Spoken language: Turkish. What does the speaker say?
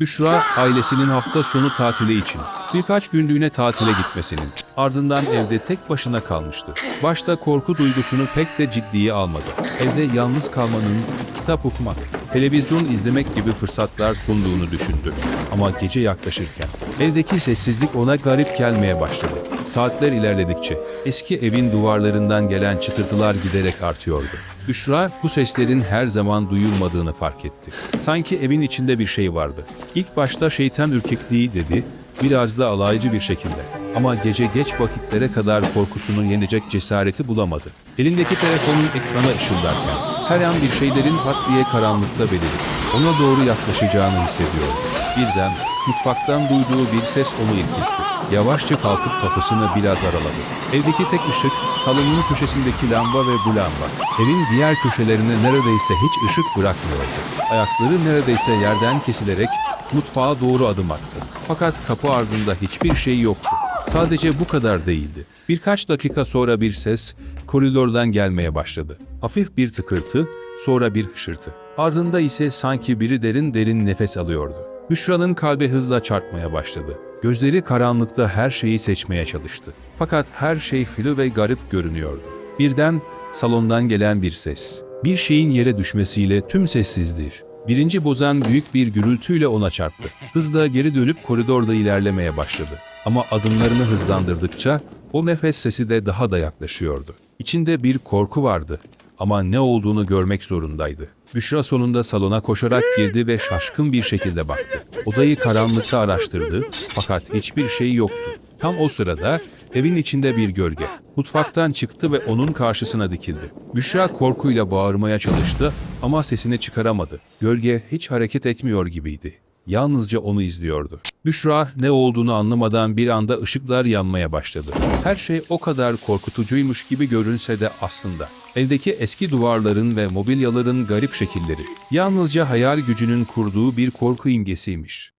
Büşra, ailesinin hafta sonu tatili için birkaç günlüğüne tatile gitmesinin ardından evde tek başına kalmıştı. Başta korku duygusunu pek de ciddiye almadı. Evde yalnız kalmanın, kitap okumak, televizyon izlemek gibi fırsatlar sunduğunu düşündü. Ama gece yaklaşırken evdeki sessizlik ona garip gelmeye başladı. Saatler ilerledikçe eski evin duvarlarından gelen çıtırtılar giderek artıyordu. Büşra bu seslerin her zaman duyulmadığını fark etti. Sanki evin içinde bir şey vardı. İlk başta şeytan ürkekliği dedi, biraz da alaycı bir şekilde. Ama gece geç vakitlere kadar korkusunu yenecek cesareti bulamadı. Elindeki telefonun ekranı ışıldarken her an bir şeylerin pat diye karanlıkta belirip ona doğru yaklaşacağını hissediyordu. Birden mutfaktan duyduğu bir ses onu irkitti. Yavaşça kalkıp kapısını biraz araladı. Evdeki tek ışık salonun köşesindeki lamba ve bu lamba. Evin diğer köşelerine neredeyse hiç ışık bırakmıyordu. Ayakları neredeyse yerden kesilerek mutfağa doğru adım attı. Fakat kapı ardında hiçbir şey yoktu. Sadece bu kadar değildi. Birkaç dakika sonra bir ses koridordan gelmeye başladı. Hafif bir tıkırtı, sonra bir hışırtı. Ardında ise sanki biri derin derin nefes alıyordu. Büşra'nın kalbi hızla çarpmaya başladı. Gözleri karanlıkta her şeyi seçmeye çalıştı. Fakat her şey flu ve garip görünüyordu. Birden salondan gelen bir ses. Bir şeyin yere düşmesiyle tüm sessizliği. Birinci bozan büyük bir gürültüyle ona çarptı. Hızla geri dönüp koridorda ilerlemeye başladı. Ama adımlarını hızlandırdıkça o nefes sesi de daha da yaklaşıyordu. İçinde bir korku vardı ama ne olduğunu görmek zorundaydı. Büşra sonunda salona koşarak girdi ve şaşkın bir şekilde baktı. Odayı karanlıkta araştırdı fakat hiçbir şey yoktu. Tam o sırada evin içinde bir gölge. Mutfaktan çıktı ve onun karşısına dikildi. Büşra korkuyla bağırmaya çalıştı ama sesini çıkaramadı. Gölge hiç hareket etmiyor gibiydi. Yalnızca onu izliyordu. Büşra ne olduğunu anlamadan bir anda ışıklar yanmaya başladı. Her şey o kadar korkutucuymuş gibi görünse de aslında evdeki eski duvarların ve mobilyaların garip şekilleri yalnızca hayal gücünün kurduğu bir korku imgesiymiş.